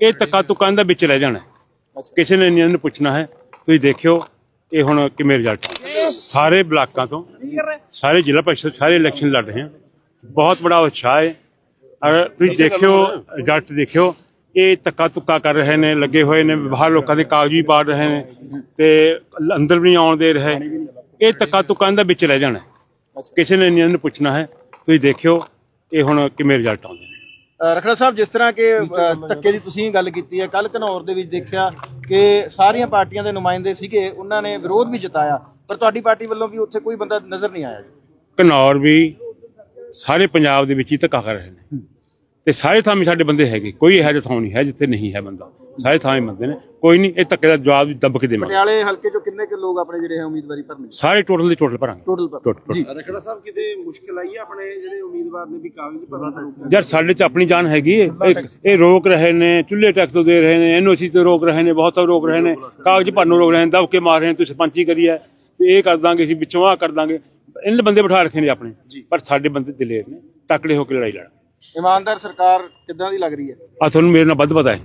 ਇਹ ਤੱਕਾ ਤੁਕਾਂ ਦਾ ਵਿੱਚ ਰਹਿ ਜਾਣਾ। ਕਿਸੇ ਨੇ ਨਹੀਂ ਇਹਨੂੰ ਪੁੱਛਣਾ ਹੈ। ਤੁਸੀਂ ਦੇਖਿਓ ਇਹ ਹੁਣ ਕਿਵੇਂ ਰਿਜ਼ਲਟ ਸਾਰੇ ਬਲਾਕਾਂ ਤੋਂ ਸਾਰੇ ਜ਼ਿਲ੍ਹਾ ਪਰਿਸ਼ਦ ਸਾਰੇ ਇਲੈਕਸ਼ਨ ਲੜ ਰਹੇ ਹਨ ਬਹੁਤ ਬੜਾ ਉਤਸ਼ਾਹ ਹੈ। ਅਰ ਤੁਸੀਂ ਦੇਖਿਓ ਰਿਜ਼ਲਟ ਦੇਖਿਓ ਇਹ ਤੱਕਾ ਤੁੱਕਾ ਕਰ ਰਹੇ ਨੇ ਲੱਗੇ ਹੋਏ ਨੇ ਬਾਹਰ ਲੋਕਾਂ ਦੇ ਕਾਗਜ਼ ਵੀ ਪਾੜ ਰਹੇ ਨੇ ਤੇ ਅੰਦਰ ਵੀ ਨਹੀਂ ਆਉਣ ਦੇ ਰਹੇ। ਇਹ ਤੱਕਾ ਤੁੱਕਾਂ ਦਾ ਵਿੱਚ ਰਹਿ ਜਾਣਾ। ਕਿਸੇ ਨੇ ਨਹੀਂ ਇਹਨੂੰ ਪੁੱਛਣਾ ਹੈ। ਤੁਸੀਂ ਦੇਖਿਓ ਇਹ ਹੁਣ ਕਿਵੇਂ ਰਿਜ਼ਲਟ ਆਉਂਦੇ ਨੇ। ਰਖੜਾ ਸਾਹਿਬ ਜਿਸ ਤਰ੍ਹਾਂ ਕਿ ਧੱਕੇ ਦੀ ਤੁਸੀਂ ਗੱਲ ਕੀਤੀ ਹੈ ਕੱਲ ਘਨੌਰ ਦੇ ਵਿੱਚ ਦੇਖਿਆ ਕਿ ਸਾਰੀਆਂ ਪਾਰਟੀਆਂ ਦੇ ਨੁਮਾਇੰਦੇ ਸੀਗੇ ਉਹਨਾਂ ਨੇ ਵਿਰੋਧ ਵੀ ਜਤਾਇਆ ਪਰ ਤੁਹਾਡੀ ਪਾਰਟੀ ਵੱਲੋਂ ਵੀ ਉੱਥੇ ਕੋਈ ਬੰਦਾ ਨਜ਼ਰ ਨਹੀਂ ਆਇਆ ਜੀ। ਘਨੌਰ ਵੀ ਸਾਰੇ ਪੰਜਾਬ ਦੇ ਵਿੱਚ ਹੀ ਧੱਕਾ ਕਰ ਰਹੇ ਨੇ। ਤੇ ਸਾਰੇ ਥਾਂ ਵੀ ਸਾਡੇ ਬੰਦੇ ਹੈਗੇ ਕੋਈ ਇਹੋ ਜਿਹਾ ਥਾਂ ਨਹੀਂ ਹੈ ਜਿੱਥੇ ਨਹੀਂ ਹੈ ਬੰਦਾ। ਸਾਰੇ ਥਾਂ ਹੀ ਬੰਦੇ ਨੇ ਕੋਈ ਨਹੀਂ ਇਹ ਧੱਕੇ ਦਾ ਜਵਾਬ ਵੀ ਦੱਬ ਕੇ ਦੇਵਾਂਗੇ। ਪਟਿਆਲੇ ਹਲਕੇ ਚੋਂ ਕਿੰਨੇ ਕੁ ਲੋਕ ਆਪਣੇ ਜਿਹੜੇ ਹੈ ਉਮੀਦਵਾਰੀ ਭਰਨਗੇ? ਸਾਰੇ ਟੋਟਲ ਦੇ ਟੋਟਲ ਭਰਾਂਗੇ। ਟੋਟਲ ਟੋਟਲ ਜੀ। ਰਖੜਾ ਸਾਹਿਬ ਕਿਤੇ ਮੁਸ਼ਕਿਲ ਆਈ ਹੈ ਆਪਣੇ ਜਿਹੜੇ ਉਮੀਦਵਾਰ ਨੇ ਵੀ ਕਾਗਜ਼ ਭਰਨ ਯਾਰ ਸਾਡੇ ਚ ਆਪਣੀ ਜਾਨ ਹੈਗੀ। ਇਹ ਇਹ ਰੋਕ ਰਹੇ ਨੇ ਚੁੱਲ੍ਹੇ ਟੈਕਸ ਤੋਂ ਦੇ ਰਹੇ ਨੇ ਐਨਓਸੀ ਤੋਂ ਰੋਕ ਰਹੇ ਨੇ ਬਹੁਤ ਤੋਂ ਰੋਕ ਰਹੇ ਨੇ। ਕਾਗਜ਼ ਭਰਨੋਂ ਰੋਕ ਰਹੇ ਨੇ ਦਬ ਕੇ ਮਾਰ ਰਹੇ ਨੇ ਤੁਸੀਂ ਸਰਪੰਚੀ ਕਰੀ ਹੈ ਤੇ ਇਹ ਕਰ ਦਾਂਗੇ ਅਸੀਂ ਵਿੱਚੋਂ ਆ ਕਰ ਦਾਂਗੇ। ਇਹਨਾਂ ਬੰਦੇ ਬਿਠਾ ਰੱਖੇ ਨੇ ਆਪਣੇ। ਪਰ ਸਾਡੇ ਬੰਦੇ ਦਲੇਰ ਨੇ ਤਕੜੇ ਹੋ ਕੇ ਲੜਾਈ ਲੜਨ। ਇਮਾਨਦਾਰ ਸਰਕਾਰ ਕਿੱਦਾਂ ਦੀ ਲੱਗ ਰਹੀ ਹੈ? ਆ ਤੁਹਾਨੂੰ ਮੇਰੇ ਨਾਲ ਵੱਧ ਪਤਾ ਹੈ।